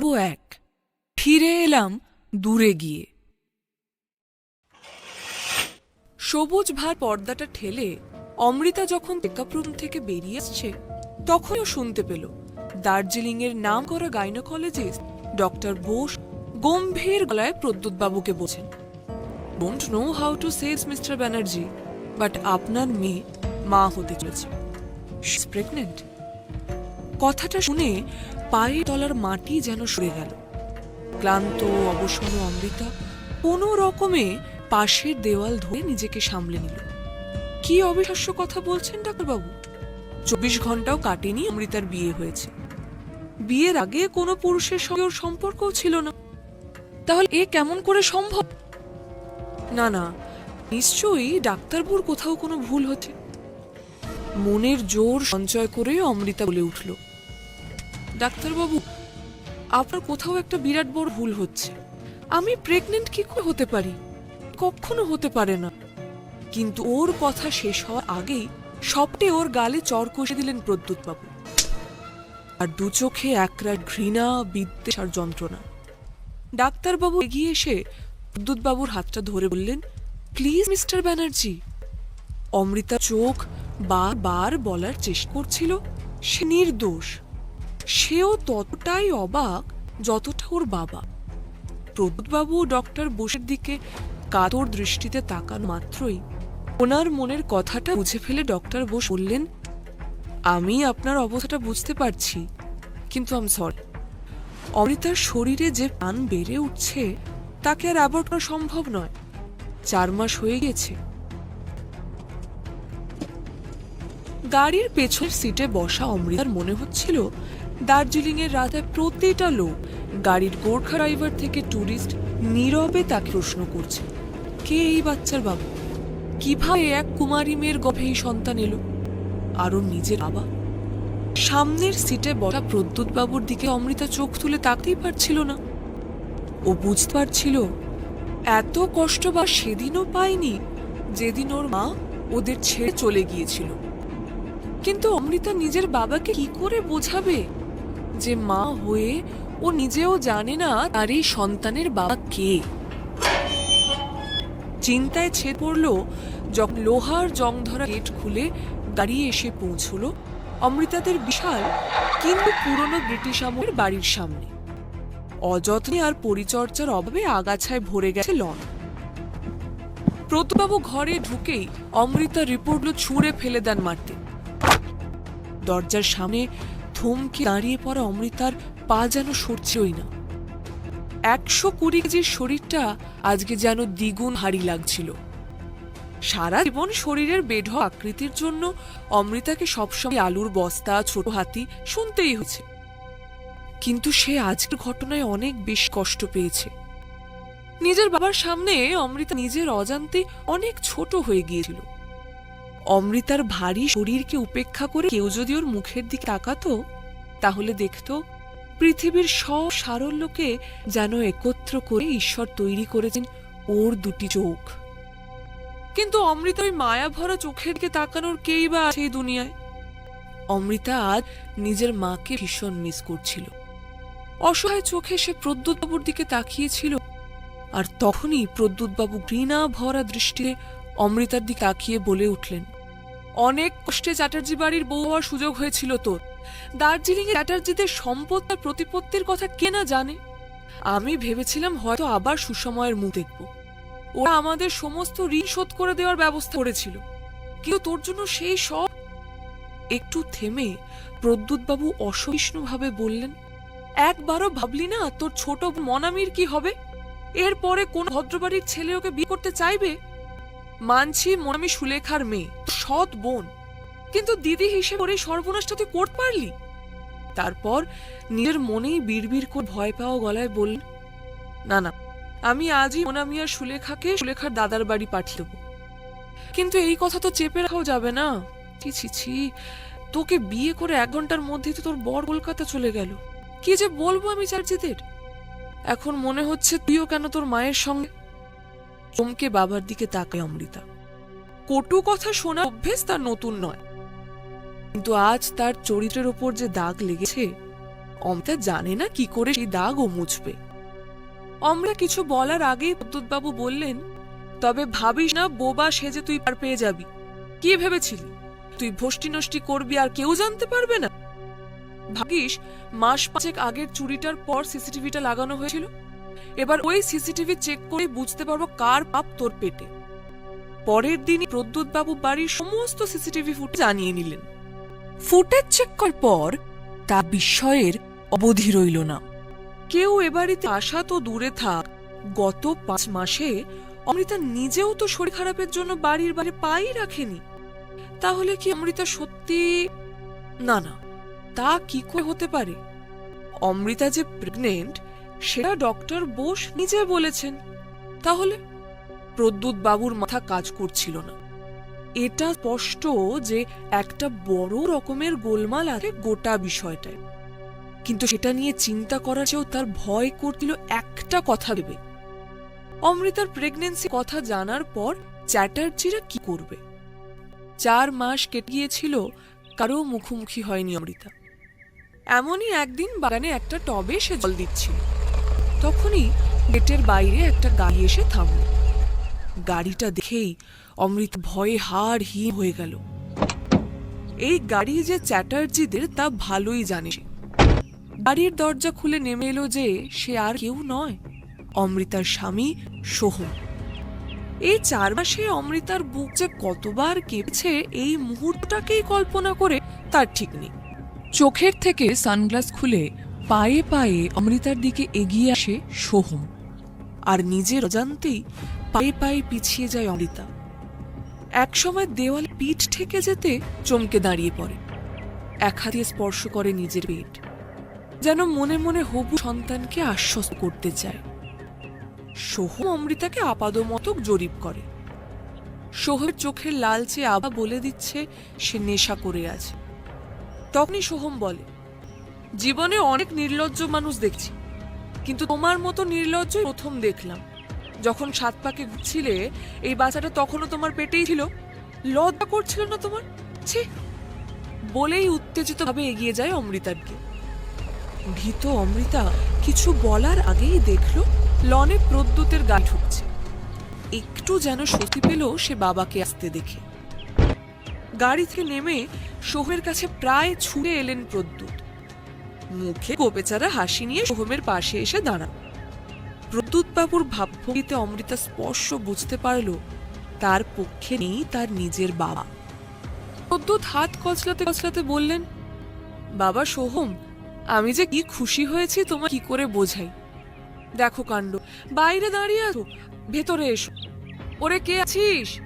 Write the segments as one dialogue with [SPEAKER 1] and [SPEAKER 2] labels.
[SPEAKER 1] পর্ব এক। ফিরে এলাম দূরে গিয়ে। সবুজ ভার পর্দাটা ঠেলে অমৃতা যখন চেকআপ রুম থেকে বেরিয়ে আসছে তখনও শুনতে পেল। দার্জিলিং এর নাম করা গাইনোকোলজিস্ট ডক্টর বোস গম্ভীর গলায় প্রদ্যুৎ বাবুকে বোঝেন ডোন্ট নো হাউ টু সেজ মিস্টার ব্যানার্জি বাট আপনার মেয়ে মা হতে চলেছে। প্রেগনেন্ট কথাটা শুনে পায়ে তলার মাটি যেন সরে গেল। ক্লান্ত, অবসন্ন অমৃতা কোনো রকমে পাশের দেওয়াল ধরে নিজেকে সামলে নিল। কি অবিশ্বাস্য কথা বলছেন ডাক্তারবাবু? চব্বিশ ঘন্টাও কাটেনি অমৃতার বিয়ে হয়েছে। বিয়ের আগে কোনো পুরুষের সঙ্গে ওর সম্পর্কও ছিল না। তাহলে এ কেমন করে সম্ভব? না না, নিশ্চয়ই ডাক্তারবুর কোথাও কোনো ভুল হচ্ছে। মনের জোর সঞ্চয় করে অমৃতা বলে উঠল। ডাক্তারবাবু, আপনার কোথাও একটা বিরাট বড় ভুল হচ্ছে। আমি প্রেগনেন্ট কি করে হতে পারি? কখনো হতে পারে না। কিন্তু ওর কথা শেষ হওয়ার আগেই সবটে ওর গালে চর কষে দিলেন প্রদ্যুৎ বাবু আর দু চোখে একরাট ঘৃণা, বিদ্বেষ আর যন্ত্রণা। ডাক্তারবাবু এগিয়ে এসে প্রদ্যুৎ বাবুর হাতটা ধরে বললেন প্লিজ মিস্টার ব্যানার্জি অমৃতা চোখ বারবার বলার চেষ্টা করছিল, সে নির্দোষ। সেও ততটাই অবাক যতটা ওর বাবা। প্রদ্যুৎবাবু ডক্টর বোসের দিকে কাতর দৃষ্টিতে তাকান মাত্রই। ওনার মনের কথাটা বুঝে ফেলে ডক্টর বোস বললেন, আমি আপনার অবস্থাটা বুঝতে পারছি, কিন্তু আম সরি অমৃতার শরীরে যে প্রাণ বেড়ে উঠছে, তাকে আর অ্যাবর্ট করা সম্ভব নয়। চার মাস হয়ে গেছে। গাড়ির পেছনের সিটে বসা অমৃতার মনে হচ্ছিল দার্জিলিং এর রাতে প্রতিটা লোক গাড়ির গোর্খা ড্রাইভার থেকে ট্যুরিস্ট নীরবে তাকে প্রশ্ন করছে, কে এই বাচ্চার বাবা? কীভাবে এক কুমারী মেয়ের গর্ভে এই সন্তান এলো? আর ওর নিজের বাবা? সামনের সিটে বসা প্রদ্যুৎ বাবুর দিকে অমৃতা চোখ তুলে তাকতেই পারছিল না। ও বুঝতে পারছিল, এত কষ্ট বা সেদিনও পায়নি যেদিন ওর মা ওদের ছেড়ে চলে গিয়েছিল। কিন্তু অমৃতা নিজের বাবাকে কি করে বোঝাবে? যে মা হয়ে ও নিজেও জানে না তার এই সন্তানের বাবা কে। চিন্তায় ছেদ পড়ল যখন লোহার জং ধরা গেট খুলে দাঁড়িয়ে এসে পৌঁছলো অমৃতাদের বিশাল কিন্তু পুরনো ব্রিটিশ আমলের বাড়ির সামনে। অযত্নে আর পরিচর্যার অভাবে আগাছায় ভরে গেছে লন। প্রতুবাবু ঘরে ঢুকেই অমৃতা রিপোর্টগুলো ছুঁড়ে ফেলে দেন মারতে। দরজার সামনে থমকে দাঁড়িয়ে পড়া অমৃতার পা যেন সরছেই না। একশো কুড়ি কেজির শরীরটা আজকে যেন দ্বিগুণ ভারী লাগছিল। সারা জীবন শরীরের বেঢ আকৃতির জন্য অমৃতাকে সবসময় আলুর বস্তা, ছোট হাতি শুনতেই হয়েছে। কিন্তু সে আজকের ঘটনায় অনেক বেশ কষ্ট পেয়েছে। নিজের বাবার সামনে অমৃতা নিজের অজান্তে অনেক ছোট হয়ে গিয়েছিল। অমৃতার ভারী শরীরকে উপেক্ষা করে কেউ যদি ওর মুখের দিকে তাকাতো, তাহলে দেখতো পৃথিবীর সব সারল্যকে যেন একত্র করে ঈশ্বর তৈরি করেছেন ওর দুটি চোখ। কিন্তু অমৃতা ওই মায়া ভরা চোখের দিকে তাকানোর কেই বা আছে এই দুনিয়ায়? অমৃতা আজ নিজের মাকে ভীষণ মিস করছিল। অসহায় চোখে সে প্রদ্যুৎবাবুর দিকে তাকিয়েছিল আর তখনই প্রদ্যুৎবাবু ঘৃণা ভরা দৃষ্টিতে অমৃতার দিকে তাকিয়ে বলে উঠলেন অনেক কষ্টে চ্যাটার্জি বাড়ির বউ হওয়ার সুযোগ হয়েছিল তোর। দার্জিলিং এ চ্যাটার্জিদের সম্পদ আর প্রতিপত্তির কথা কে না জানে? আমি ভেবেছিলাম হয়তো আবার সুসময়ের মুখ দেখব। ওরা আমাদের সমস্ত ঋণ শোধ করে দেওয়ার ব্যবস্থা করেছিল। কিন্তু তোর জন্য সেই সব একটু থেমে প্রদ্যুৎবাবু অসহিষ্ণুভাবে বললেন, একবারও ভাবলি না তোর ছোট মনামির কি হবে? এরপরে কোন ভদ্রবাড়ির ছেলে ওকে বিয়ে করতে চাইবে? মানছি মনামি সুলেখার মেয়ে, সৎ বোন। কিন্তু দিদি হিসেবে ওর সর্বনাশটা তুই করতে পারলি? তারপর নিজের মনেই বিড়বিড় করে ভয় পাওয়া গলায় বললেন না না, আমি আজই মোনামি আর সুলেখাকে সুলেখার দাদার বাড়ি পাঠিয়ে দেবো। কিন্তু এই কথা তো চেপে রাখাও যাবে না। ছি ছি ছি, তোকে বিয়ে করে এক ঘণ্টার মধ্যেই তো তোর বর কলকাতা চলে গেল। কি যে বলব আমি চার্জিদের এখন মনে হচ্ছে তুইও কেন তোর মায়ের সঙ্গে চমকে বাবার দিকে তাকায় অমৃতা। কটু কথা শোনা অভ্যেস তার নতুন নয়। কিন্তু আজ তার চরিত্রের ওপর যে দাগ লেগেছে, অমৃতা জানে না কি করে সেই দাগ ও মুছবে। অমরা কিছু বলার আগেই বাবু বললেন, তবে ভাবিস না, বোবা সেজে তুই পার পেয়ে যাবি। কি ভেবেছিলি? তুই ভষ্টি নষ্টি করবি আর কেউ জানতে পারবে না? ভাগিস মাস পাঁচেক আগের চুরিটার পর সিসিটিভিটা লাগানো হয়েছিল? এবার ওই সিসিটিভি চেক করে বুঝতে পারব কার পাপ তোর পেটে। পরের দিনই প্রদ্যুৎ বাবু বাড়ির সমস্ত সিসিটিভি ফুটেজ জানিয়ে নিলেন। ফুটেজ চেক করার পর তা বিস্ময়ের অবধি রইল না। কেউ এ বাড়িতে আসা তো দূরে থাক, গত পাঁচ মাসে অমৃতা নিজেও তো শরীর খারাপের জন্য বাড়ির বাইরে পাই রাখেনি। তাহলে কি অমৃতা সত্যি না না, তা কি করে হতে পারে? অমৃতা যে প্রেগনেন্ট সেটা ডক্টর বোস নিজে বলেছেন। তাহলে প্রদ্যুৎ বাবুর মাথা কাজ করছিল না। এটা স্পষ্ট যে একটা বড় রকমের গোলমাল আছে গোটা বিষয়টায়। কিন্তু সেটা নিয়ে চিন্তা করার চেয়েও তার ভয় করছিল একটা কথা ভেবে। অমৃতার প্রেগনেন্সি কথা জানার পর চ্যাটার্জিরা কি করবে? চার মাস কেটে গিয়েছিল কারও মুখোমুখি হয়নি অমৃতা। এমনই একদিন বাগানে একটা টবে সে জল দিচ্ছিল। তখনই গেটের বাইরে একটা গাড়ি এসে থামল। গাড়িটা দেখেই অমৃত ভয়ে হাড় হিম হয়ে গেল। এই গাড়ি যে চ্যাটার্জিদের তা ভালোই জানে। গাড়ির দরজা খুলে নেমে এলো যে সে আর কেউ নয়, অমৃতার স্বামী সোহম। এই চার মাসে অমৃতার বুক যে কতবার কেঁপেছে এই মুহূর্তটাকেই কল্পনা করে তার ঠিক নেই। চোখের থেকে সানগ্লাস খুলে পায়ে পায়ে অমৃতার দিকে এগিয়ে আসে সোহম। আর নিজের অজান্তেই পায়ে পায়ে পিছিয়ে যায় অমৃতা। একসময় দেওয়াল পিঠ ঠেকে যেতে চমকে দাঁড়িয়ে পড়ে। এক হাতে স্পর্শ করে নিজের পেট। যেন মনে মনে হবু সন্তানকে আশ্বস্ত করতে চায়। সোহম অমৃতাকে আপাদমতক জরিপ করে। সোহের চোখের লালচে আবা বলে দিচ্ছে, সে নেশা করে আছে। তখনই সোহম বলে জীবনে অনেক নির্লজ্জ মানুষ দেখছি। কিন্তু তোমার মতো নির্লজ্জ প্রথম দেখলাম। যখন সাত পাকে ঘুরছিলে, এই বাচ্চাটা তখনও তোমার পেটেই ছিল। লজ্জা করছিল না তোমার? ছি! বলেই উত্তেজিতভাবে এগিয়ে যায় অমৃতার দিকে ভীত অমৃতা কিছু বলার আগেই দেখল, লনে প্রদ্যুতের গায়ে ঢুকছে। একটু যেন স্বস্তি পেল সে বাবাকে আসতে দেখে। গাড়ি থেকে নেমে সোহের কাছে প্রায় ছুঁড়ে এলেন প্রদ্যুৎ। মুখে গোপেচারা হাসি নিয়ে সোহমের পাশে এসে দাঁড়ান প্রদ্যুৎ বাবুর ভাবভঙ্গিতে অমৃতা স্পর্শ বুঝতে পারল, তার পক্ষে নেই তার নিজের বাবা। প্রদ্যুৎ হাত কচলাতে কচলাতে বললেন, বাবা সোহম, আমি যে কি খুশি হয়েছি তোমার কি করে বোঝাই? দেখো কাণ্ড, বাইরে দাঁড়িয়ে আছো, ভেতরে এসো। ওরে কে আছিস?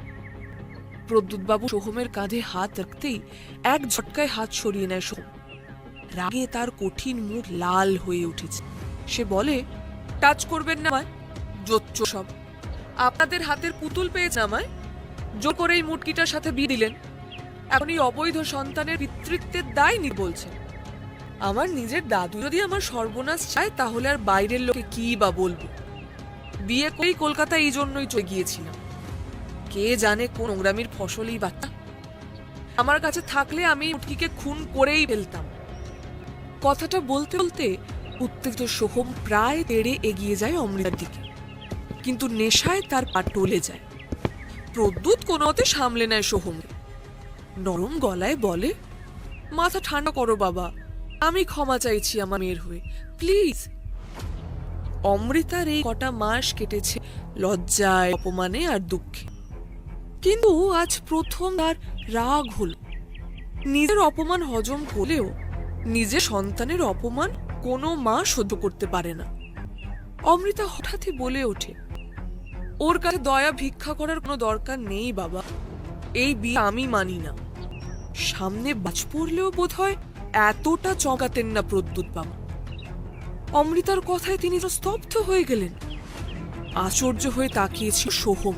[SPEAKER 1] প্রদ্যুৎবাবু সোহমের কাঁধে হাত রাখতেই এক ঝটকায় হাত সরিয়ে নেয় সোহম। রাগে তার কঠিন মুখ লাল হয়ে উঠেছে। সে বলে, টাচ করবেন না আমায়। জোচ্চ সব। আপনাদের হাতের পুতুল পেয়েছে আমায়। জোর করে এই মুটকিটার সাথে বিয়ে দিলেন। এখন এই অবৈধ সন্তানের পিতৃত্বের দায় নি বলছেন আমার নিজের দাদু যদি আমার সর্বনাশ চায়, তাহলে আর বাইরের লোকে কি বা বলব? বিয়ে করেই কলকাতা এই জন্যই চলে গিয়েছিলাম। কে জানে কোন নোংরামির ফসলই বাচ্চা। আমার কাছে থাকলে আমি উটকিকে খুন করেই ফেলতাম। কথাটা বলতে বলতে উত্তেজিত সোহম প্রায় তেড়ে এগিয়ে যায় অমৃতার দিকে। কিন্তু নেশায় তার পা টলে যায়। প্রদ্যুৎ কোনো মতে সামলে নেয় সোহমকে নরম গলায় বলে, মাথা ঠান্ডা করো বাবা। আমি ক্ষমা চাইছি আমার মেয়ের হয়ে। প্লিজ। অমৃতার এই কটা মাস কেটেছে লজ্জায়, অপমানে আর দুঃখে। কিন্তু আজ প্রথম তার রাগ হল। নিজের অপমান হজম করলেও নিজের সন্তানের অপমান কোনো মা সহ্য করতে পারে না। অমৃতা হঠাৎই বলে ওঠে, ওর কাছে দয়া ভিক্ষা করার কোনো দরকার নেই বাবা। এই বিয়ে আমি মানি না। সামনে বাজ পড়লেও বোধ হয় এতটা চকাতেন না প্রদ্যুৎ বাবা অমৃতার কথায় তিনি তো স্তব্ধ হয়ে গেলেন। আশ্চর্য হয়ে তাকিয়েছিল সোহম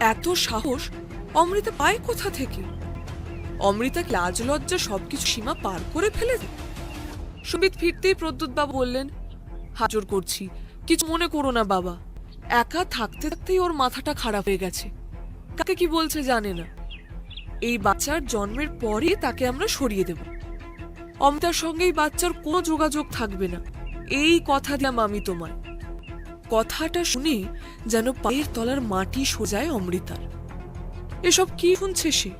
[SPEAKER 1] এত সাহস অমৃতা পায় কোথা থেকে? অমৃতা লাজ লজ্জা সবকিছু সীমা পার করে ফেলে সুমিত ফিরতেই প্রদ্যুৎ বাবু বললেন, হাজর করছি, কিছু মনে করো না বাবা। একা থাকতে থাকতেই ওর মাথাটা খারাপ হয়ে গেছে। কাকে কি বলছে জানে না। এই বাচ্চার জন্মের পরই তাকে আমরা সরিয়ে দেব। অমিতার সঙ্গেই বাচ্চার কোনো যোগাযোগ থাকবে না। এই কথা দিলাম আমি তোমায়। কথাটা শুনে যেন পায়ের তলার মাটি সোজায় অমৃতার। এসব কি শুনছে সে?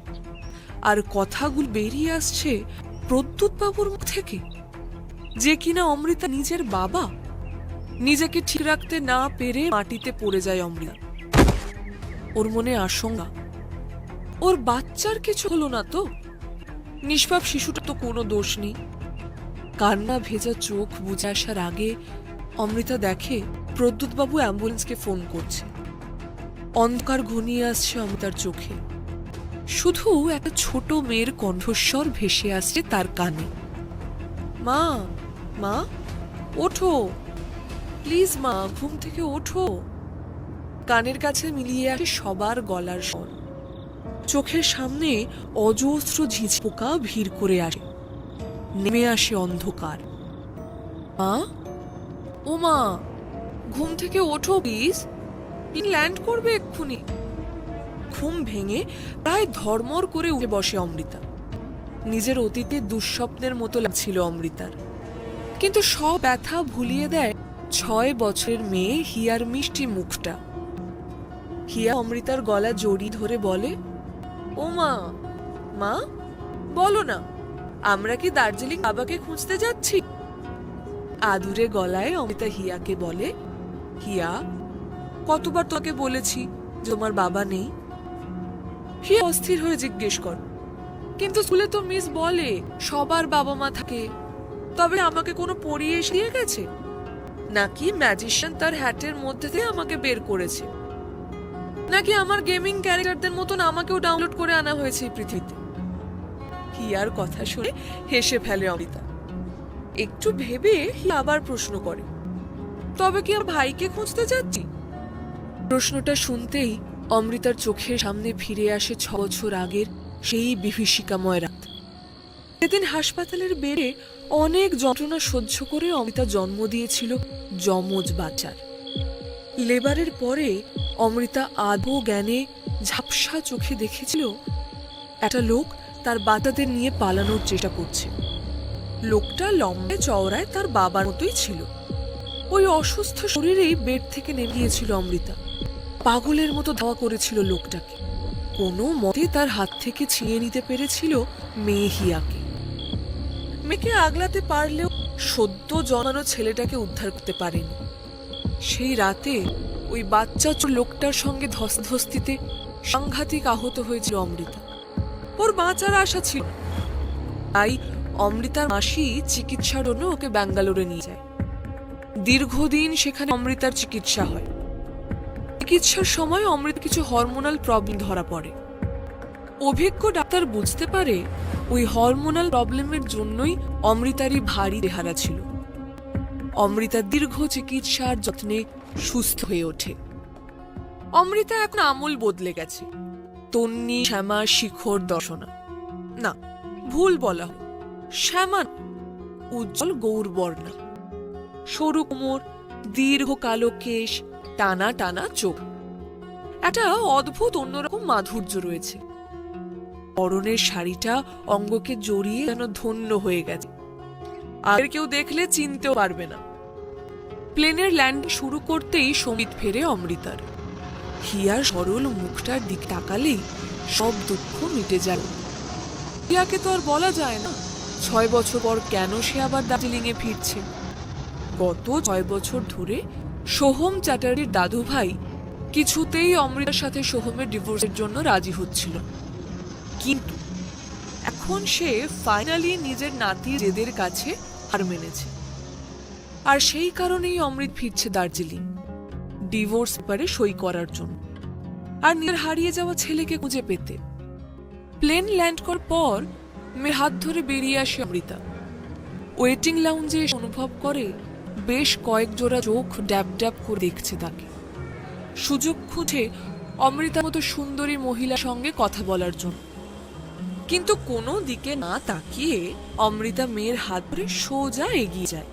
[SPEAKER 1] আর কথাগুলো বেরিয়ে আসছে প্রদ্যুৎ বাবুর মুখ থেকে। যে কিনা অমৃতা নিজের বাবা, নিজেকে ঠিক রাখতে না পেরে মাটিতে পড়ে যায় অমৃতা। ওর মনে আশঙ্কা, ওর বাচ্চার কিছু হলো না তো? নিষ্পাপ শিশুটা তো কোনো দোষ নেই। কান্না ভেজা চোখ বুঝে আসার আগে অমৃতা দেখে প্রদ্যুৎবাবু অ্যাম্বুলেন্সকে ফোন করছে। অন্ধকার ঘনিয়ে আসছে অমৃতার চোখে। শুধু একটা ছোট মেয়ের কণ্ঠস্বর ভেসে আসছে তার কানে। মা মা, ওঠো। প্লিজ মা, ঘুম থেকে ওঠো। কানের কাছে মিলিয়ে আসে সবার গলার স্বর। চোখের সামনে অজস্র ঝিঝ পোকা ভিড় করে আসে। নেমে আসে অন্ধকার। মা? ও মা, ঘুম থেকে ওঠো প্লিজ। ল্যান্ড করবে এক্ষুনি। ঘুম ভেঙে প্রায় ধর্মর করে উঠে বসে অমৃতা। নিজের অতীতে দুঃস্বপ্নের মতো লাগছিল অমৃতার। কিন্তু সব ব্যথা ভুলিয়ে দেয় ছয় বছরের মেয়ে হিয়ার মিষ্টি মুখটা। হিয়া অমৃতার গলা জড়ি ধরে বলে, ও মা মা, বলো না, আমরা কি দার্জিলিং বাবাকে খুঁজতে যাচ্ছি? আদুরে গলায় অমিতা হিয়াকে বলে, হিয়া, কতবার তোকে বলেছি যে তোমার বাবা নেই? হিয়া অস্থির হয়ে জিজ্ঞেস কর। কিন্তু স্কুলে তো মিস বলে, সবার বাবা মা থাকে। তবে আমাকে কোনো পড়িয়ে দিয়ে গেছে? নাকি ম্যাজিশিয়ান তার হ্যাটের মধ্যে থেকে আমাকে বের করেছে? নাকি আমার গেমিং ক্যারেক্টারদের মতন আমাকেও ডাউনলোড করে আনা হয়েছে এই পৃথিবীতে? আর কথা শুনে হেসে ফেলে অমিতা। একটু ভেবে হিয়া আবার প্রশ্ন করে, তবে কি আর ভাইকে খুঁজতে যাচ্ছি? প্রশ্নটা শুনতেই অমৃতার চোখের সামনে ফিরে আসে ছ বছর আগের সেই বিভীষিকাময় রাত। সেদিন হাসপাতালের বেড়ে অনেক যন্ত্রণা সহ্য করে অমিতা জন্ম দিয়েছিল যমজ বাচ্চার। লেবারের পরে অমৃতা আদৌ জ্ঞানে ঝাপসা চোখে দেখেছিল একটা লোক তার বাচ্চাদের নিয়ে পালানোর চেষ্টা করছে। লোকটা লম্বে চওড়ায় তার বাবার মতোই ছিল। ওই অসুস্থ শরীরেই বেড থেকে নেমে গিয়েছিল অমৃতা। পাগলের মতো ধাওয়া করেছিল লোকটাকে। কোনো মতে তার হাত থেকে ছিনিয়ে নিতে পেরেছিল মেয়ে হিয়াকে মেয়েকে আগলাতে পারলেও সদ্য জন্মানো ছেলেটাকে উদ্ধার করতে পারেনি। সেই রাতে ওই বাচ্চা লোকটার সঙ্গে ধস্তাধস্তিতে সাংঘাতিক আহত হয়েছিল অমৃতা। ওর বাঁচার আশা ছিল। তাই অমৃতার মাসি চিকিৎসার জন্য ওকে ব্যাঙ্গালোরে নিয়ে যায়। দীর্ঘদিন সেখানে অমৃতার চিকিৎসা হয়। চিকিৎসার সময় অমৃত কিছু হরমোনাল প্রবলেম ধরা পড়ে। অভিজ্ঞ ডাক্তার বুঝতে পারে ওই হরমোনাল প্রবলেমের জন্যই অমৃতারই ভারী দেহারা ছিল। অমৃতা দীর্ঘ চিকিৎসার যত্নে সুস্থ হয়ে ওঠে। অমৃতা এখন আমূল বদলে গেছে। তন্নি, শ্যামা, শিখর, দর্শনা। না, ভুল বলা। শ্যামা উজ্জ্বল গৌরবর্ণা। সরু কোমর, দীর্ঘ কালো কেশ টানা টানা চোখ। একটা অদ্ভুত অন্যরকম মাধুর্য রয়েছে। পরনের শাড়িটা অঙ্গকে জড়িয়ে যেন ধন্য হয়ে গেছে। আর কেউ দেখলে চিনতেও পারবে না। প্লেনের ল্যান্ড শুরু করতেই সমিত ফেরে অমৃতার। হিয়ার সরল মুখটার দিক তাকালেই সব দুঃখ মিটে যায়। হিয়াকে তো আর বলা যায় না, ছয় বছর পর কেন সে আবার দার্জিলিং এ ফিরছে? গত ছয় বছর ধরে সোহম চ্যাটার্জির দাদু ভাই কিছুতেই অমৃতার সাথে সোহমের ডিভোর্সের জন্য রাজি হচ্ছিল কিন্তু এখন সে ফাইনালি নিজের নাতি জেদের কাছে হার মেনেছে। আর সেই কারণেই অমৃত ফিরছে দার্জিলিং, ডিভোর্স পেপারে সই করার জন্য। আর নিজের হারিয়ে যাওয়া ছেলেকে খুঁজে পেতে। প্লেন ল্যান্ড করার পর মেয়ের হাত ধরে বেরিয়ে আসে অমৃতা। ওয়েটিং লাউঞ্জে অনুভব করে বেশ কয়েক জোড়া চোখ ড্যাব ড্যাব করে দেখছে তাকে। সুযোগ খুঁজে অমৃতার মতো সুন্দরী মহিলার সঙ্গে কথা বলার জন্য। কিন্তু কোনো দিকে না তাকিয়ে অমৃতা মেয়ের হাত ধরে সোজা এগিয়ে যায়।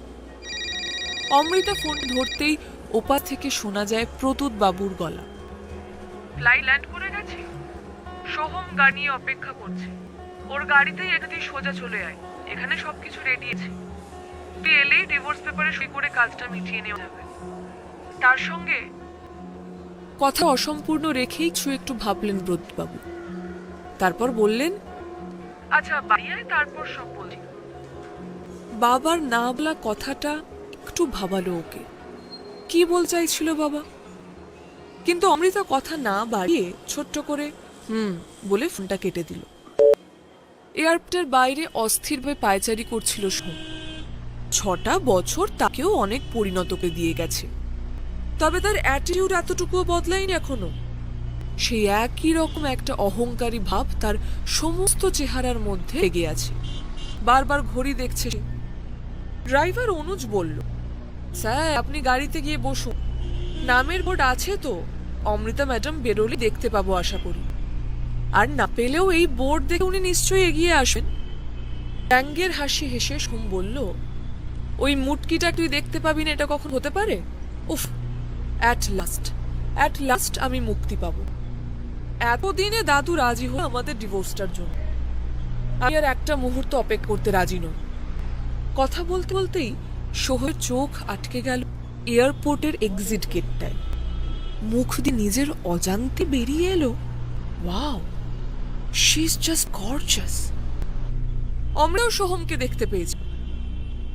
[SPEAKER 1] অমৃতা ফোন ধরতেই ওপার থেকে শোনা যায় প্রতুত বাবুর গলা। ফ্লাই ল্যান্ড করে গেছে? সোহম গাড়ি অপেক্ষা করছে। ওর গাড়িতেই এখানে সোজা চলে আয়। এখানে সবকিছু রেডি আছে। তুই এলেই ডিভোর্স পেপারে সই করে কাজটা মিটিয়ে নেওয়া যাবে। তার সঙ্গে কথা অসম্পূর্ণ রেখেই ছু একটু ভাবলেন ব্রতবাবু। তারপর বললেন আচ্ছা বাড়ি আয় তারপর সব বলছি। বাবার না বলা কথাটা একটু ভাবালো ওকে। কি বল চাইছিল বাবা? কিন্তু অমৃতা কথা না বাড়িয়ে ছোট্ট করে হুম বলে ফোনটা কেটে দিল। এয়ারপোর্টের বাইরে অস্থিরভাবে পায়চারি করছিল সোম। ছটা বছর তাকেও অনেক পরিণতকে দিয়ে গেছে। তবে তার অ্যাটিটিউড এতটুকুও বদলায়নি এখনও। সেই একই রকম একটা অহংকারী ভাব তার সমস্ত চেহারার মধ্যে লেগে আছে। বারবার ঘড়ি দেখছে। ড্রাইভার অনুজ বলল, স্যার, আপনি গাড়িতে গিয়ে বসুন। নামের বোর্ড আছে তো। অমৃতা ম্যাডাম বেরোলে দেখতে পাবো আশা করি। আর না পেলেও এই বোর্ড দেখে উনি নিশ্চয়ই এগিয়ে আসবেন? ট্যাঙ্গের হাসি হেসে সোম বলল ওই মুটকিটা তুই দেখতে পাবি না, এটা কখন হতে পারে? উফ অ্যাট লাস্ট অ্যাট লাস্ট আমি মুক্তি পাবো। এতদিনে দাদু রাজি হলো আমাদের ডিভোর্সটার জন্য। আমি আর একটা মুহূর্ত অপেক্ষা করতে রাজি নই। কথা বলতে বলতেই সোহের চোখ আটকে গেল এয়ারপোর্টের এক্সিট গেটটায় মুখ দিয়ে নিজের অজান্তে বেরিয়ে এলো। Wow she is just gorgeous অমরাও সোহমকে দেখতে পেয়েছি।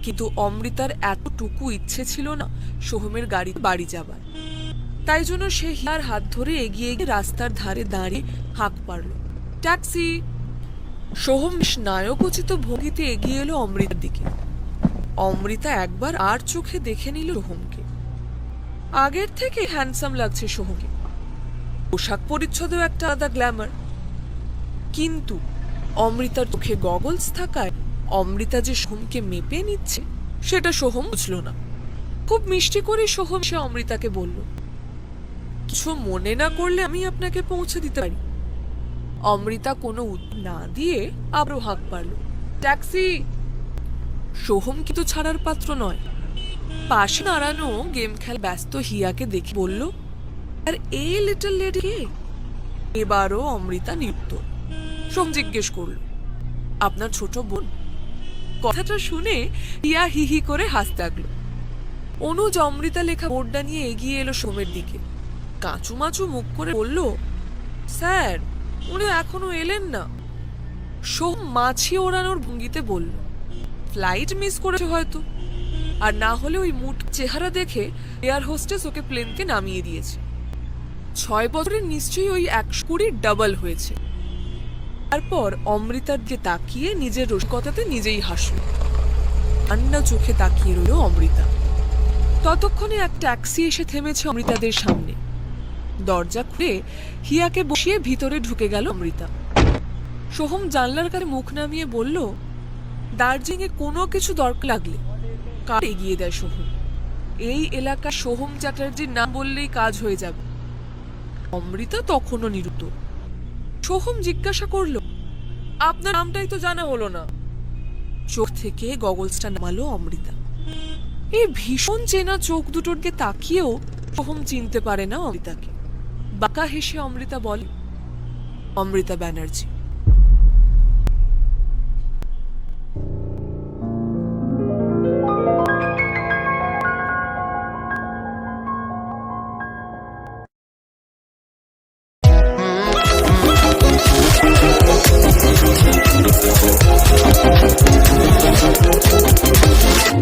[SPEAKER 1] কিন্তু অমৃতার এতটুকু ইচ্ছে ছিল না সোহমের গাড়ি বাড়ি যাবার। তাই জন্য সে হিয়ার হাত ধরে এগিয়ে গিয়ে রাস্তার ধারে দাঁড়িয়ে হাঁক পারল ট্যাক্সি! সোহম বেশ নায়কোচিত ভঙ্গিতে এগিয়ে এলো অমৃতার দিকে। অমৃতা একবার আর চোখে দেখে নিল সোহমকে। আগের থেকে হ্যান্ডসাম লাগছে সোহমকে। পোশাক পরিচ্ছদেও একটা আলাদা গ্ল্যামার। কিন্তু অমৃতার চোখে গগলস থাকায় অমৃতা যে সোহমকে মেপে নিচ্ছে, সেটা সোহম বুঝল না। খুব মিষ্টি করে সোহম সে অমৃতাকে বলল, কিছু মনে না করলে আমি আপনাকে পৌঁছে দিতে পারি। অমৃতা কোনো না দিয়ে আবারও হাঁক পারল ট্যাক্সি? সোহম কিন্তু ছাড়ার পাত্র নয়। পাশে দাঁড়ানো গেম খেল ব্যস্ত হিয়াকে দেখে বলল, আর এই লিটল লেডি এবারও অমৃতা নিত্য সোম জিজ্ঞেস করল, আপনার ছোট বোন কথাটা শুনে হিয়া হি হি করে হাসতে লাগল। অনুজ অমৃতা লেখা বোর্ডটা নিয়ে এগিয়ে এলো সোমের দিকে। কাঁচু মাচু মুখ করে বলল, স্যার, উনি এখনও এলেন না। সোম মাছি ওড়ানোর ভঙ্গিতে বলল, ফ্লাইট মিস করেছে হয়তো। আর না হলে ওই মুট চেহারা দেখে এয়ার হোস্টেস ওকে প্লেনকে নামিয়ে দিয়েছে। ছয় বছরের নিশ্চয়ই ওই একশো কুড়ি ডাবল হয়েছে। তারপর অমৃতার দিকে তাকিয়ে নিজের রসিকতাতে নিজেই হাসল। ঠান্ডা চোখে তাকিয়ে রইল অমৃতা। ততক্ষণে এক ট্যাক্সি এসে থেমেছে অমৃতাদের সামনে। দরজা খুলে হিয়াকে বসিয়ে ভিতরে ঢুকে গেল অমৃতা। সোহম জানলার কাছে মুখ নামিয়ে বলল, দার্জিলিংয়ে কোনো কিছু দরকার লাগলে কার এগিয়ে দেয় সোহম। এই এলাকা সোহম চ্যাটার্জির নাম বললেই কাজ হয়ে যাবে। অমৃতা তখনও নিরুত সোহম জিজ্ঞাসা করল, আপনার নামটাই তো জানা হলো না। চোখ থেকে গগলসটা নামালো অমৃতা। এই ভীষণ চেনা চোখ দুটোর দিকে তাকিয়েও সোহম চিনতে পারে না অমৃতাকে। বাঁকা হেসে অমৃতা বলে, অমৃতা ব্যানার্জি